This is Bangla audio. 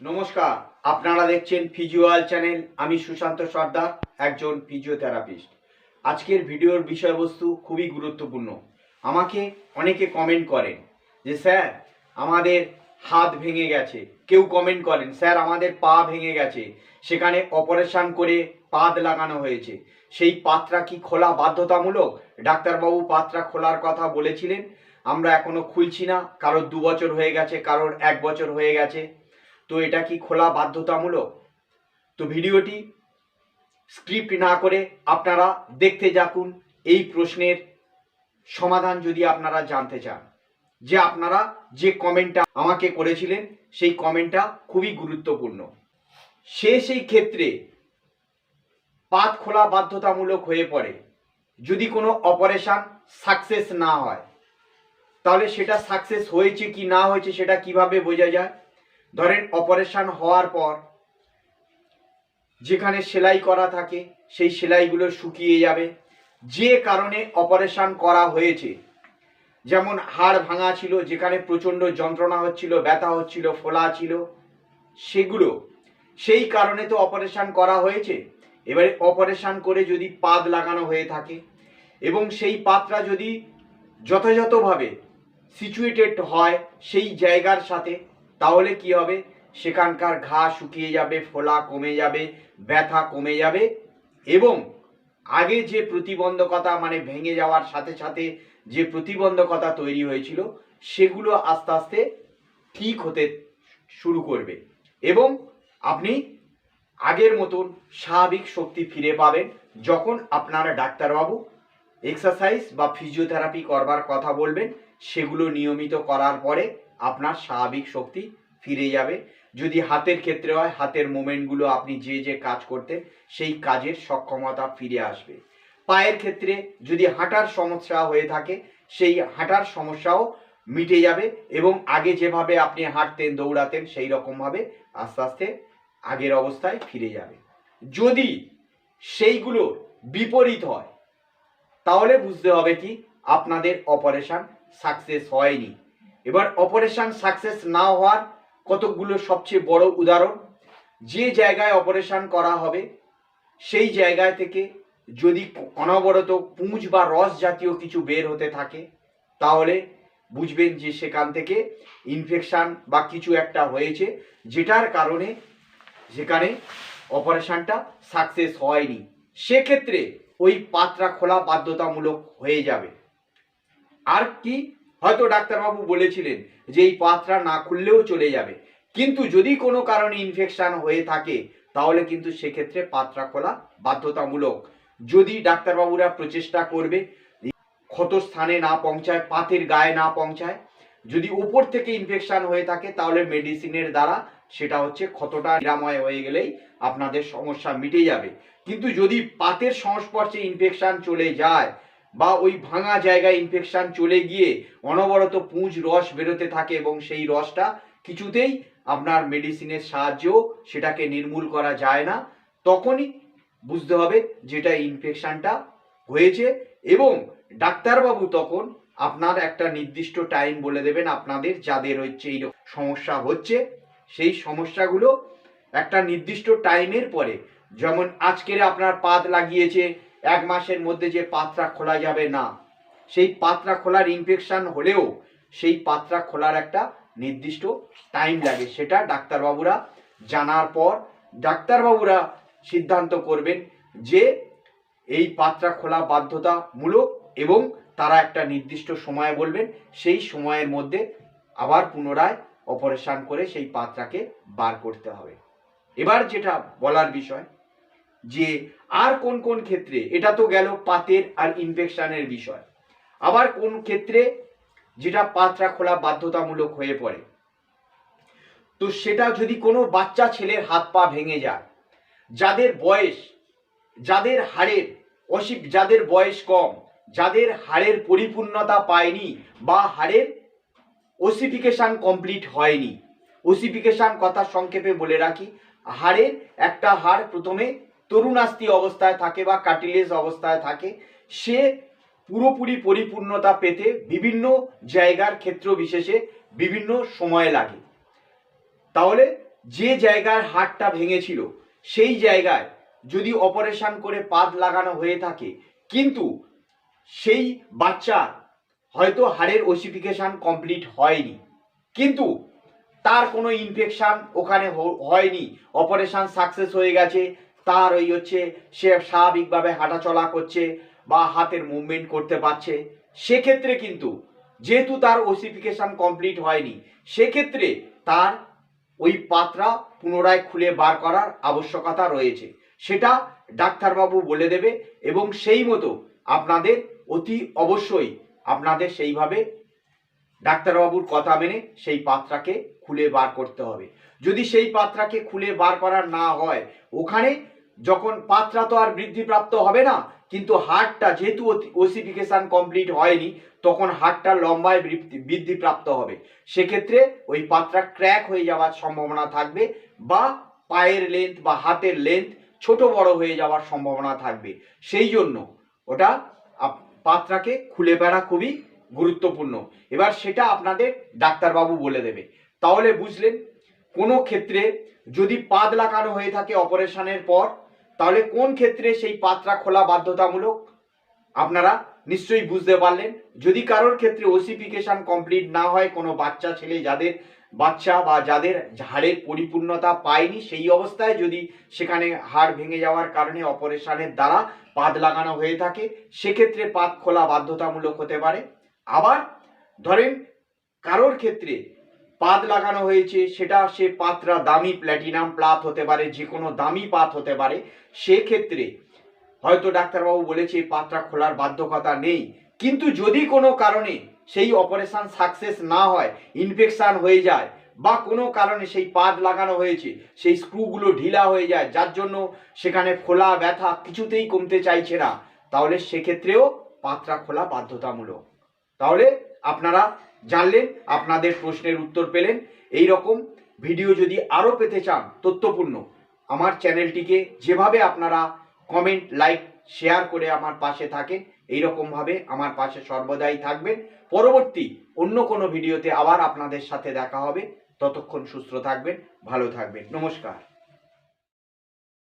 নমস্কার, আপনারা দেখছেন ফিজিওয়াল চ্যানেল আমি সুশান্ত সর্দার, একজন ফিজিওথেরাপিস্ট আজকের ভিডিওর বিষয়বস্তু খুবই গুরুত্বপূর্ণ। আমাকে অনেকে কমেন্ট করেন যে, স্যার, আমাদের হাত ভেঙে গেছে। কেউ কমেন্ট করেন, স্যার, আমাদের পা ভেঙে গেছে। সেখানে অপারেশন করে পাদ লাগানো হয়েছে। সেই পাত্রা কি খোলা বাধ্যতামূলক? ডাক্তারবাবু পাত্রা খোলার কথা বলেছিলেন। আমরা এখনও খুলছি না। কারোর দু বছর হয়ে গেছে, কারোর এক বছর হয়ে গেছে। তো এটা কি খোলা বাধ্যতামূলক? তো ভিডিওটি স্ক্রিপ্ট না করে আপনারা দেখতে যাকুন এই প্রশ্নের সমাধান যদি আপনারা জানতে চান। যে আপনারা যে কমেন্টটা আমাকে করেছিলেন, সেই কমেন্টটা খুবই গুরুত্বপূর্ণ। সে সেই ক্ষেত্রে পাত খোলা বাধ্যতামূলক হয়ে পড়ে। যদি কোনো অপারেশন সাকসেস না হয়, তাহলে সেটা সাকসেস হয়েছে কি না হয়েছে সেটা কীভাবে বোঝা যায়? ধরেন অপারেশন হওয়ার পর যেখানে সেলাই করা থাকে, সেই সেলাইগুলো শুকিয়ে যাবে। যে কারণে অপারেশন করা হয়েছে, যেমন হাড় ভাঙা ছিল, যেখানে প্রচণ্ড যন্ত্রণা হচ্ছিল, ব্যথা হচ্ছিল, ফোলা ছিল, সেগুলো, সেই কারণে তো অপারেশন করা হয়েছে। এবারে অপারেশন করে যদি পাদ লাগানো হয়ে থাকে এবং সেই পাতটা যদি যথাযথভাবে সিচুয়েটেড হয়, সেই জায়গার সাথে তাহলে কি হবে? সেখানকার ঘা শুকিয়ে যাবে, ফোলা কমে যাবে, ব্যথা কমে যাবে এবং আগে যে প্রতিবন্ধকতা মানে ভেঙে যাওয়ার সাথে সাথে যে প্রতিবন্ধকতা তৈরি হয়েছিল, সেগুলো আস্তে আস্তে ঠিক হতে শুরু করবে এবং আপনি আগের মতন স্বাভাবিক শক্তি ফিরে পাবেন যখন আপনারা ডাক্তারবাবু এক্সারসাইজ বা ফিজিওথেরাপি করবার কথা বলবেন, সেগুলো নিয়মিত করার পরে আপনার স্বাভাবিক শক্তি ফিরে যাবে। যদি হাতের ক্ষেত্রে হয়, হাতের মুভমেন্টগুলো আপনি যে যে কাজ করতেন, সেই কাজের সক্ষমতা ফিরে আসবে। পায়ের ক্ষেত্রে যদি হাঁটার সমস্যা হয়ে থাকে, সেই হাঁটার সমস্যাও মিটে যাবে এবং আগে যেভাবে আপনি হাঁটতেন, দৌড়াতেন, সেই রকমভাবে আস্তে আস্তে আগের অবস্থায় ফিরে যাবে। যদি সেইগুলো বিপরীত হয়, তাহলে বুঝতে হবে কি, আপনাদের অপারেশন সাকসেস হয়নি। এবার অপারেশন সাকসেস না হওয়ার কতকগুলো সবচেয়ে বড় উদাহরণ? যে জায়গায় অপারেশন করা হবে, সেই জায়গায় থেকে যদি অনবরত পুঁজ বা রস জাতীয় কিছু বের হতে থাকে, তাহলে বুঝবেন যে সেখান থেকে ইনফেকশান বা কিছু একটা হয়েছে, যেটার কারণে সেখানে অপারেশানটা সাকসেস হয়নি। সেক্ষেত্রে ওই পাত্রা খোলা বাধ্যতামূলক হয়ে যাবে। আর কি হয়তো ডাক্তারবাবু বলেছিলেন যে এই পাত্রা না খুললেও চলে যাবে। কিন্তু যদি কোনো কারণে ইনফেকশন হয়ে থাকে, তাহলে কিন্তু সেক্ষেত্রে পাত্রা খোলা বাধ্যতামূলক। যদি ডাক্তারবাবুরা প্রচেষ্টা করবে, ক্ষত স্থানে না পৌঁছায়, পাতের গায়ে না পৌঁছায়, যদি উপর থেকে ইনফেকশন হয়ে থাকে, তাহলে মেডিসিনের দ্বারা সেটা হচ্ছে ক্ষতটা নিরাময় হয়ে গেলেই আপনাদের সমস্যা মিটে যাবে। কিন্তু যদি পাতের সংস্পর্শে ইনফেকশন চলে যায় বা ওই ভাঙা জায়গায় ইনফেকশান চলে গিয়ে অনবরত পুঁজ রস বেরোতে থাকে এবং সেই রসটা কিছুতেই আপনার মেডিসিনের সাহায্যেও সেটাকে নির্মূল করা যায় না। তখনই বুঝতে হবে যেটা ইনফেকশানটা হয়েছে এবং ডাক্তারবাবু তখন আপনার একটা নির্দিষ্ট টাইম বলে দেবেন আপনাদের যাদের হচ্ছে এই সমস্যা হচ্ছে। সেই সমস্যাগুলো একটা নির্দিষ্ট টাইমের পরে, যেমন আজকের আপনার পাত লাগিয়েছে এক মাসের মধ্যে যে পাত্রা খোলা যাবে না, সেই পাত্রা খোলার ইনফেকশন হলেও সেই পাত্রা খোলার একটা নির্দিষ্ট টাইম লাগে। সেটা ডাক্তারবাবুরা জানার পর ডাক্তারবাবুরা সিদ্ধান্ত করবেন যে এই পাত্রা খোলা বাধ্যতামূলক এবং তারা একটা নির্দিষ্ট সময় বলবেন, সেই সময়ের মধ্যে আবার পুনরায় অপারেশন করে সেই পাত্রাকে বার করতে হবে। এবার যেটা বলার বিষয় যে আর কোন কোন ক্ষেত্রে, এটা তো গেল পাতের আর ইনফেকশনের বিষয়। আবার কোন ক্ষেত্রে যেটা পাত্রা খোলা বাধ্যতামূলক হয়ে পড়ে। তো সেটা যদি কোনো বাচ্চা ছেলের হাত পা ভেঙে যায়, যাদের বয়স, যাদের হাড়ের অসিপ যাদের বয়স কম, যাদের হাড়ের পরিপূর্ণতা পায়নি বা হাড়ের ওসিফিকেশন কমপ্লিট হয়নি ওসিফিকেশন কথা সংক্ষেপে বলে রাখি, হাড়ের একটা হাড় প্রথমে তরুণাস্তি অবস্থায় থাকে বা কাটিলেজ অবস্থায় থাকে, সে পুরোপুরি পরিপূর্ণতা পেতে বিভিন্ন জায়গার ক্ষেত্র বিশেষে বিভিন্ন সময় লাগে। তাহলে যে জায়গার হাড়টা ভেঙেছিল, সেই জায়গায় যদি অপারেশন করে পাত লাগানো হয়ে থাকে, কিন্তু সেই বাচ্চা হয়তো হাড়ের ওসিফিকেশন কমপ্লিট হয়নি, কিন্তু তার কোনো ইনফেকশান ওখানে হয়নি অপারেশান সাকসেস হয়ে গেছে তার ওই হচ্ছে সে স্বাভাবিকভাবে হাঁটাচলা করছে বা হাতের মুভমেন্ট করতে পারছে। সেক্ষেত্রে কিন্তু যেহেতু তার ওসিফিকেশন কমপ্লিট হয়নি, সেক্ষেত্রে তার ওই পাত্রা পুনরায় খুলে বার করার আবশ্যকতা রয়েছে। সেটা ডাক্তারবাবু বলে দেবে এবং সেই মতো আপনাদের অতি অবশ্যই আপনাদের সেইভাবে ডাক্তারবাবুর কথা মেনে সেই পাত্রাকে খুলে বার করতে হবে। যদি সেই পাত্রাকে খুলে বার করার না হয়, ওখানে যখন পাত্রা তো আর বৃদ্ধিপ্রাপ্ত হবে না, কিন্তু হাড়টা যেহেতু ওসিফিকেশন কমপ্লিট হয়নি, তখন হাড়টা লম্বায় বৃদ্ধি- বৃদ্ধিপ্রাপ্ত হবে। সেক্ষেত্রে ওই পাত্রা ক্র্যাক হয়ে যাওয়ার সম্ভাবনা থাকবে বা পায়ের লেন্থ বা হাতের লেন্থ ছোট বড় হয়ে যাওয়ার সম্ভাবনা থাকবে। সেই জন্য ওটা পাত্রাকে খুলে ফেলা খুবই গুরুত্বপূর্ণ। এবার সেটা আপনাদের ডাক্তারবাবু বলে দেবে। তাহলে বুঝলেন, কোনো ক্ষেত্রে যদি পাদ লাগানো হয়ে থাকে অপারেশনের পর তাহলে কোন ক্ষেত্রে সেই পাত্রা খোলা বাধ্যতামূলক? আপনারা নিশ্চয়ই বুঝতে পারলেন। যদি কারোর ক্ষেত্রে ওসিফিকেশন কমপ্লিট না হয়, কোনো বাচ্চা ছেলে যাদের বাচ্চা বা যাদের হাড়ের পরিপূর্ণতা পায়নি, সেই অবস্থায় যদি সেখানে হাড় ভেঙে যাওয়ার কারণে অপারেশনের দ্বারা পাত লাগানো হয়ে থাকে, সেক্ষেত্রে পাত খোলা বাধ্যতামূলক হতে পারে। আবার ধরেন কারোর ক্ষেত্রে পাত লাগানো হয়েছে, সেটা সে পাতরা দামি প্ল্যাটিনাম প্লাত হতে পারে যে কোনো দামি পাত হতে পারে। সেক্ষেত্রে হয়তো ডাক্তারবাবু বলেছে পাতটা খোলার বাধ্যকতা নেই। কিন্তু যদি কোনো কারণে সেই অপারেশন সাকসেস না হয় ইনফেকশান হয়ে যায়, বা কোনো কারণে সেই পাত লাগানো হয়েছে, সেই স্ক্রুগুলো ঢিলা হয়ে যায়, যার জন্য সেখানে খোলা ব্যথা কিছুতেই কমতে চাইছে না, তাহলে সেক্ষেত্রেও পাত্রা খোলা বাধ্যতামূলক। তাহলে আপনারা জানলেন, আপনাদের প্রশ্নের উত্তর পেলেন। এই রকম ভিডিও যদি আরও পেতে চান, তথ্যপূর্ণ, আমার চ্যানেলটিকে যেভাবে আপনারা কমেন্ট, লাইক, শেয়ার করে আমার পাশে থাকেন এই রকমভাবে আমার পাশে সর্বদাই থাকবেন। পরবর্তী অন্য কোনো ভিডিওতে আবার আপনাদের সাথে দেখা হবে। ততক্ষণ সুস্থ থাকবেন, ভালো থাকবেন। নমস্কার।